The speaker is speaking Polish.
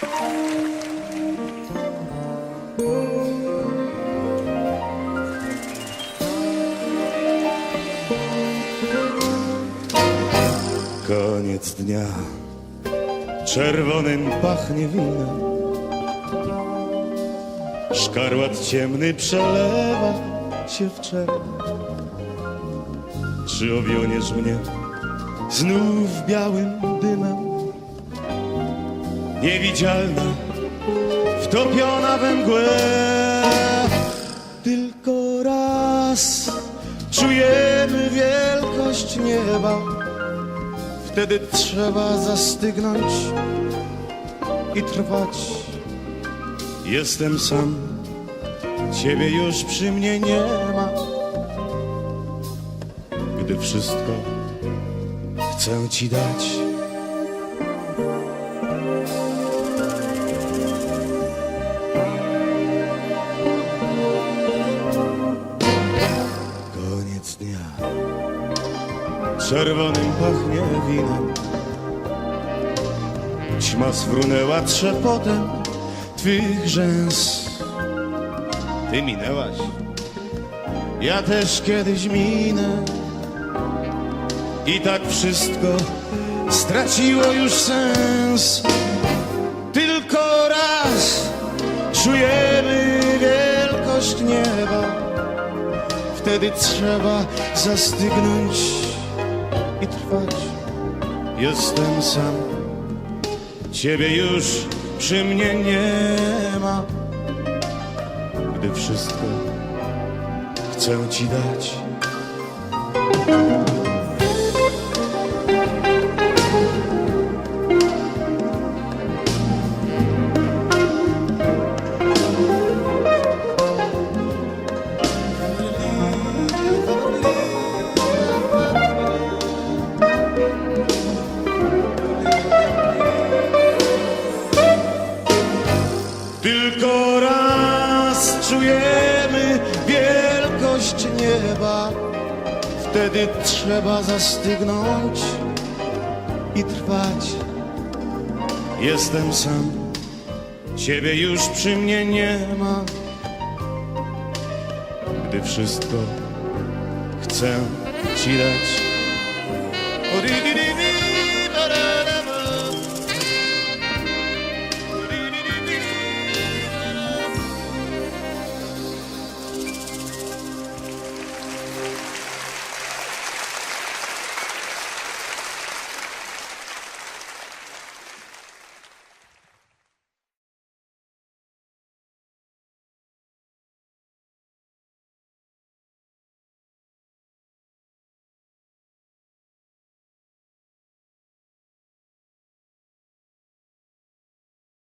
Koniec dnia, czerwonym pachnie winem. Szkarłat ciemny przelewa się w czerń. Czy owioniesz mnie znów białym dymem? Niewidzialna, wtopiona we mgłę. Tylko raz czujemy wielkość nieba. Wtedy trzeba zastygnąć i trwać. Jestem sam, ciebie już przy mnie nie ma. Gdy wszystko chcę ci dać. Czerwonym pachnie winem. Ćma sfrunęła trzepotem twych rzęs. Ty minęłaś, ja też kiedyś minę. I tak wszystko straciło już sens. Tylko raz czujemy wielkość nieba. Wtedy trzeba zastygnąć i trwać. Jestem sam, ciebie już przy mnie nie ma. Gdy wszystko chcę ci dać. Tylko raz czujemy wielkość nieba, wtedy trzeba zastygnąć i trwać. Jestem sam, ciebie już przy mnie nie ma. Gdy wszystko chcę ci dać. O, di, di, di, di, ba, da, da.